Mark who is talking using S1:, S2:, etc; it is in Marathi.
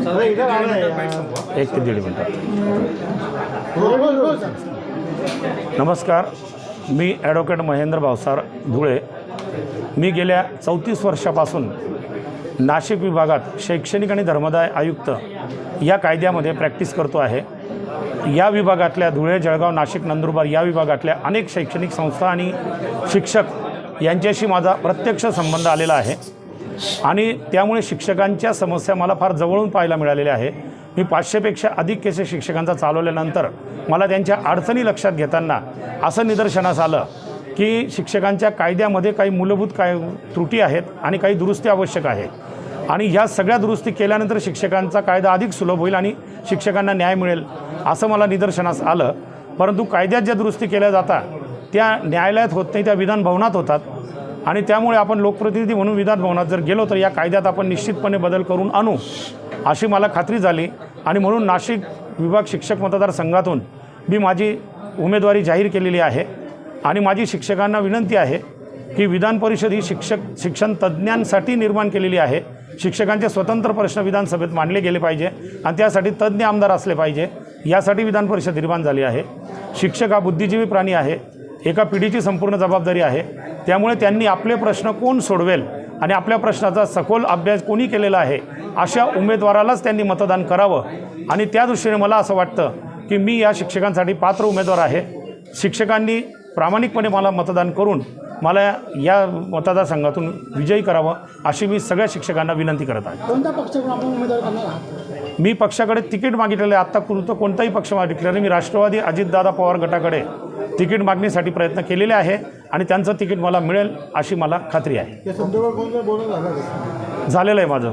S1: एक ते दीड मिनटात नमस्कार. मी ॲडव्होकेट महेंद्र भावसार धुळे. मी गेल्या चौतीस वर्षापासून नाशिक विभागात शैक्षणिक आणि धर्मदाय आयुक्त या कायद्यामध्ये प्रॅक्टिस करतो आहे. या विभागातल्या धुळे जळगाव नाशिक नंदुरबार या विभागातल्या अनेक शैक्षणिक संस्था आणि शिक्षक यांच्याशी माझा प्रत्यक्ष संबंध आलेला आहे. आणि त्यामुळे शिक्षकांच्या समस्या मला फार जवळून पाहायला मिळालेल्या आहे. मी पाचशेपेक्षा अधिक केसेस शिक्षकांचा चालवल्यानंतर मला त्यांच्या अडचणी लक्षात घेताना असं निदर्शनास आलं की शिक्षकांच्या कायद्यामध्ये काही मूलभूत काय त्रुटी आहेत आणि काही दुरुस्ती आवश्यक आहे. आणि ह्या सगळ्या दुरुस्ती केल्यानंतर शिक्षकांचा कायदा अधिक सुलभ होईल आणि शिक्षकांना न्याय मिळेल असं मला निदर्शनास आलं. परंतु कायद्यात ज्या दुरुस्ती केल्या जातात त्या न्यायालयात होत नाही त्या विधान भवनात होतात. आणि त्यामुळे आपण लोकप्रतिनिधी म्हणून विधानभवनात जर गेलो तर या कायद्यात आपण निश्चितपणे बदल करून आणू अशी मला खात्री झाली. आणि म्हणून नाशिक विभाग शिक्षक मतदारसंघातून मी माझी उमेदवारी जाहीर केलेली आहे. आणि माझी शिक्षकांना विनंती आहे की विधान परिषद ही शिक्षक शिक्षण तज्ज्ञांसाठी निर्माण केलेली आहे. शिक्षकांचे स्वतंत्र प्रश्न विधानसभेत मांडले गेले पाहिजे आणि त्यासाठी तज्ज्ञ आमदार असले पाहिजे. यासाठी विधान परिषद निर्माण झाली आहे. शिक्षक हा बुद्धिजीवी प्राणी आहे. एका पिढीची संपूर्ण जबाबदारी आहे. त्यामुळे त्यांनी आपले प्रश्न कोण सोडवेल आणि आपल्या प्रश्नाचा सखोल अभ्यास कोणी केलेला आहे अशा उमेदवारालाच त्यांनी मतदान करावं. आणि त्या दृष्टीने मला असं वाटतं की मी या शिक्षकांसाठी पात्र उमेदवार आहे. शिक्षकांनी प्रामाणिकपणे मला मतदान करून मला या मतदारसंघातून विजयी करावं अशी मी सगळ्या शिक्षकांना विनंती करत आहे.
S2: कोणत्या पक्षाकडून आपण उमेदवार करणार आहात?
S1: मी पक्षाकडे तिकीट मागितलेलं आहे. आत्तापुरतं कोणताही पक्ष मागितलेलं मी राष्ट्रवादी अजितदादा पवार गटाकडे तिकीट मागणीसाठी प्रयत्न केलेले आहे आणि त्यांचं तिकीट मला मिळेल अशी मला खात्री आहे? झालेलं आहे माझं